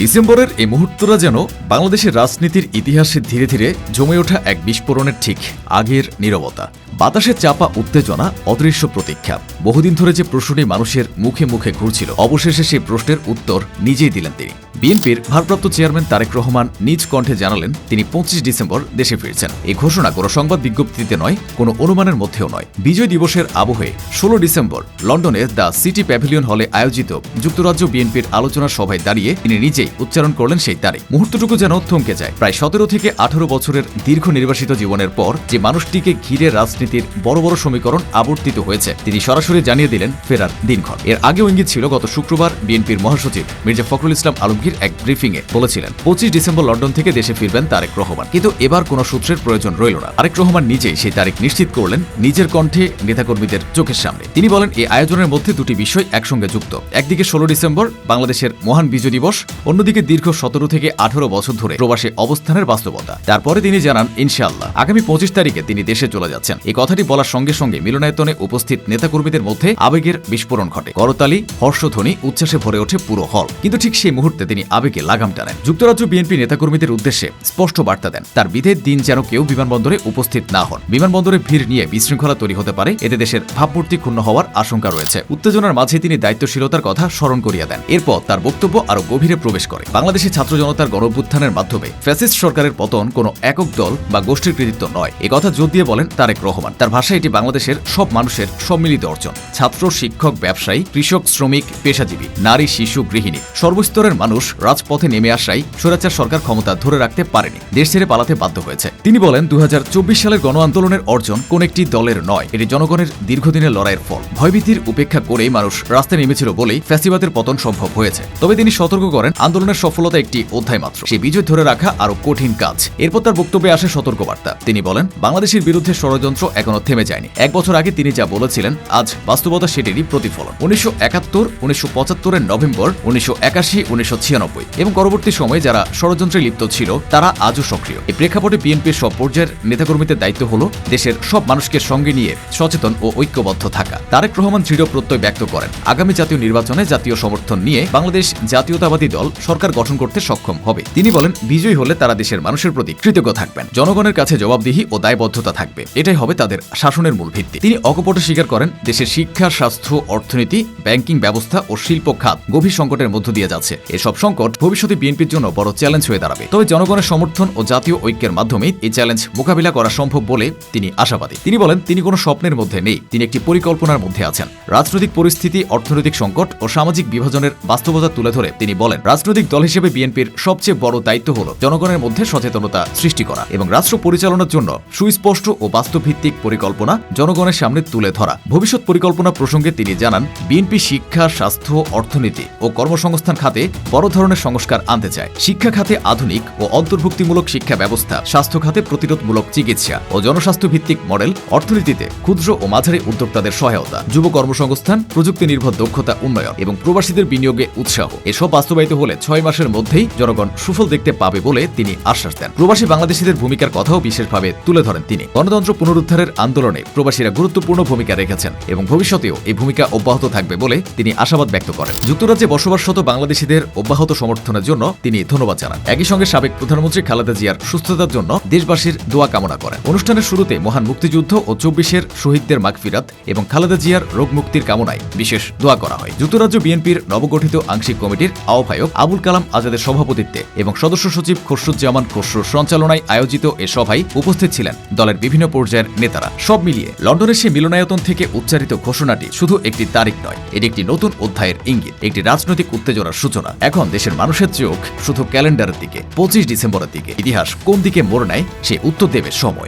ডিসেম্বরের এই মুহূর্তটা যেন বাংলাদেশের রাজনীতির ইতিহাসে ধীরে ধীরে জমে ওঠা এক বিস্ফোরণের ঠিক আগের নীরবতা। বাতাসে চাপা উত্তেজনা, অদৃশ্য প্রতীক্ষা, বহুদিন ধরে যে প্রশ্নটি মানুষের মুখে মুখে ঘুরছিল, অবশেষে সেই প্রশ্নের উত্তর নিজেই দিলেন তিনি। বিএনপির ভারপ্রাপ্ত চেয়ারম্যান তারেক রহমান নিজ কণ্ঠে জানালেন, তিনি পঁচিশ ডিসেম্বর দেশে ফিরছেন। এই ঘোষণা কোনো সংবাদ বিজ্ঞপ্তিতে নয়, কোনো অনুমানের মধ্যেও নয়। বিজয় দিবসের আবহে ষোলো ডিসেম্বর লন্ডনে দ্য সিটি প্যাভিলিয়ন হলে আয়োজিত যুক্তরাজ্য বিএনপির আলোচনা সভায় দাঁড়িয়ে তিনি নিজেই উচ্চারণ করলেন সেই তারিখ। মুহূর্তটুকু যেন থমকে যায়। প্রায় সতেরো থেকে আঠারো বছরের দীর্ঘ নির্বাসিত জীবনের পর যে মানুষটিকে ঘিরে রাজনীতির বড় বড় সমীকরণ আবর্তিত হয়েছে, তিনি সরাসরি জানিয়ে দিলেন ফেরার দিনক্ষণ। এর আগেও ইঙ্গিত ছিল, গত শুক্রবার বিএনপির মহাসচিব মির্জা ফখরুল ইসলাম আলমগীর এক ব্রিফিংয়ে বলেছিলেন, পঁচিশ ডিসেম্বর লন্ডন থেকে দেশে ফিরবেন তারেক রহমান। কিন্তু এবার কোনো সূত্রের প্রয়োজন রইল না। তারেক রহমান নিজেই সেই তারিখ নিশ্চিত করলেন নিজের কণ্ঠে নেতাকর্মীদের চোখের সামনে। তিনি বলেন এই আয়োজনের মধ্যে দুটি বিষয় একসঙ্গে যুক্ত। একদিকে ষোলো ডিসেম্বর, বাংলাদেশের মহান বিজয় দিবস অন্যদিকে দীর্ঘ সতেরো থেকে আঠারো বছর ধরে প্রবাসে অবস্থানের বাস্তবতা। তারপরে তিনি জানান, ইনশাআল্লাহ, আগামী পঁচিশ তারিখে তিনি দেশে চলে যাচ্ছেন। এই কথাটি বলার সঙ্গে সঙ্গে মিলনায়তনে উপস্থিত নেতাকর্মীদের মধ্যে আবেগের বিস্ফোরণ ঘটে। করতালি, হর্ষধ্বনি, উচ্ছ্বাসে ভরে ওঠে পুরো হল। কিন্তু ঠিক সেই মুহূর্তে তিনি আবেগে লাগাম টানেন। যুক্তরাজ্য বিএনপি নেতাকর্মীদের উদ্দেশ্যে স্পষ্ট বার্তা দেন, তার বিধের দিন যেন কেউ বিমানবন্দরে উপস্থিত না হন। বিমানবন্দরে ভিড় নিয়ে বিশৃঙ্খলা তৈরি হতে পারে, এতে দেশের ভাবমূর্তি ক্ষুণ্ণ হওয়ার আশঙ্কা রয়েছে। উত্তেজনার মাঝে তিনি দায়িত্বশীলতার কথা স্মরণ করিয়ে দেন। এরপর তার বক্তব্য আরও গভীরে প্রবেশ করে। বাংলাদেশের ছাত্র জনতার গণভ্যুত্থানের মাধ্যমে ফ্যাসিস্ট সরকারের পতন কোনো একক দল বা গোষ্ঠীর কৃতিত্ব নয়। একথা জোর দিয়ে বলেন তারেক রহমান। তার ভাষায় এটি বাংলাদেশের সব মানুষের সম্মিলিত অর্জন। ছাত্র, শিক্ষক, ব্যবসায়ী, কৃষক, শ্রমিক, পেশাজীবী, নারী, শিশু, গৃহিণী, সর্বস্তরের মানুষ রাজপথে নেমে আসায় স্বৈরাচার সরকার ক্ষমতা ধরে রাখতে পারেনি। দেশ ছেড়ে পালাতে বাধ্য হয়েছে। তিনি বলেন দু হাজার চব্বিশ সালের গণ আন্দোলনের অর্জন কোন একটি দলের নয়। এটি জনগণের দীর্ঘদিনের লড়াইয়ের ফল। ভয়ভীতির উপেক্ষা করেই মানুষ রাস্তায় নেমেছিল বলেই ফ্যাসিবাদের পতন সম্ভব হয়েছে। তবে তিনি সতর্ক করেন আন্দোলনের সফলতা একটি অধ্যায় মাত্র। সেই বিজয় ধরে রাখা আরও কঠিন কাজ। এরপর তার বক্তব্যে আসে সতর্কবার্তা। তিনি বলেন, বাংলাদেশের বিরুদ্ধে ষড়যন্ত্র এখনও থেমে যায়নি। এক বছর আগে তিনি যা বলেছিলেন, আজ বাস্তবতা সেটিরই প্রতিফলন। উনিশশো একাত্তর, উনিশশো পঁচাত্তরের নভেম্বর, উনিশশো একাশি, উনিশশো ছিয়ানব্বই এবং পরবর্তী সময়ে যারা ষড়যন্ত্রে লিপ্ত ছিল, তারা আজও সক্রিয়। এই প্রেক্ষাপটে বিএনপির সব পর্যায়ের নেতাকর্মীদের দায়িত্ব হল দেশের সব মানুষকে সঙ্গে নিয়ে সচেতন ও ঐক্যবদ্ধ থাকা। তারেক রহমান দৃঢ় প্রত্যয় ব্যক্ত করেন, আগামী জাতীয় নির্বাচনে জাতীয় সমর্থন নিয়ে বাংলাদেশ জাতীয়তাবাদী দল সরকার গঠন করতে সক্ষম হবে। তিনি বলেন, বিজয়ী হলে তারা দেশের মানুষের প্রতি কৃতজ্ঞ থাকবেন। জনগণের কাছে জবাবদিহি ও দায়বদ্ধতা থাকবে। এটাই হবে তাদের শাসনের মূল ভিত্তি। তিনি অকপটে স্বীকার করেন, দেশের শিক্ষা, স্বাস্থ্য, অর্থনীতি, ব্যাংকিং ব্যবস্থা ও শিল্প খাত গভীর সংকটের মধ্য দিয়ে যাচ্ছে। এসব সংকট ভবিষ্যতে বিএনপির জন্য বড় চ্যালেঞ্জ হয়ে দাঁড়াবে। তবে জনগণের সমর্থন ও জাতীয় ঐক্যের মাধ্যমে এই চ্যালেঞ্জ মোকাবিলা করা সম্ভব বলে তিনি আশাবাদী। তিনি বলেন, তিনি কোনো স্বপ্নের মধ্যে নেই। তিনি একটি পরিকল্পনার মধ্যে আছেন। রাজনৈতিক পরিস্থিতি, অর্থনৈতিক সংকট ও সামাজিক বিভাজনের বাস্তবতা তুলে ধরে তিনি বলেন, রাজনৈতিক দল হিসেবে বিএনপির সবচেয়ে বড় দায়িত্ব হল জনগণের মধ্যে সচেতনতা সৃষ্টি করা এবং রাষ্ট্র পরিচালনার জন্য সুস্পষ্ট ও বাস্তবভিত্তিক পরিকল্পনা জনগণের সামনে তুলে ধরা। ভবিষ্যৎ পরিকল্পনা প্রসঙ্গে তিনি জানান, বিএনপি শিক্ষা, স্বাস্থ্য, অর্থনীতি ও কর্মসংস্থান খাতে বড় ধরনের সংস্কার আনতে চায়। শিক্ষা খাতে আধুনিক ও অন্তর্ভুক্তিমূলক শিক্ষা ব্যবস্থা, স্বাস্থ্য খাতে প্রতিরোধমূলক চিকিৎসা ও জনস্বাস্থ্য ভিত্তিক মডেল অর্থনীতিতে ক্ষুদ্র ও মাঝারি উদ্যোক্তাদের সহায়তা, যুব কর্মসংস্থান প্রযুক্তি নির্ভর দক্ষতা উন্নয়ন এবং প্রবাসীদের বিনিয়োগে উৎসাহ। এসব বাস্তবায়িত হলে ছয় মাসের মধ্যেই জনগণ সুফল দেখতে পাবে বলে তিনি আশ্বাস দেন। প্রবাসী বাংলাদেশিদের ভূমিকার কথাও বিশেষভাবে তুলে ধরেন তিনি। গণতন্ত্র পুনরুদ্ধারের আন্দোলনে প্রবাসীরা গুরুত্বপূর্ণ ভূমিকা রেখেছেন এবং ভবিষ্যতেও এই ভূমিকা অব্যাহত থাকবে বলে তিনি আশাবাদ ব্যক্ত করেন। যুক্তরাজ্যে বসবাসরত বাংলাদেশিদের অব্যাহত সমর্থনের জন্য তিনি ধন্যবাদ জানান। একই সঙ্গে সাবেক প্রধানমন্ত্রী খালেদা জিয়ার সুস্থতার জন্য দেশবাসীর দোয়া কামনা করেন। অনুষ্ঠানের শুরুতে মহান মুক্তিযুদ্ধ ও চব্বিশের শহীদদের মাগফিরাত এবং খালেদা জিয়ার রোগ মুক্তির কামনায় বিশেষ দোয়া করা হয়। যুক্তরাজ্য বিএনপির নবগঠিত আংশিক কমিটির আহ্বায়ক আবুল কালাম আজাদের সভাপতিত্বে এবং সদস্য সচিব খসরুজ্জামান খসরুর সঞ্চালনায় আয়োজিত এ সভায় উপস্থিত ছিলেন দলের বিভিন্ন পর্যায়ের নেতারা। সব মিলিয়ে লন্ডনের সেই মিলনায়তন থেকে উচ্চারিত ঘোষণাটি শুধু একটি তারিখ নয়, এটি একটি নতুন অধ্যায়ের ইঙ্গিত, একটি রাজনৈতিক উত্তেজনার সূচনা। এখন দেশের মানুষের চোখ শুধু ক্যালেন্ডারের দিকে, পঁচিশ ডিসেম্বরের দিকে। ইতিহাস কোন দিকে মোড় নেয়, সে উত্তর দেবে সময়।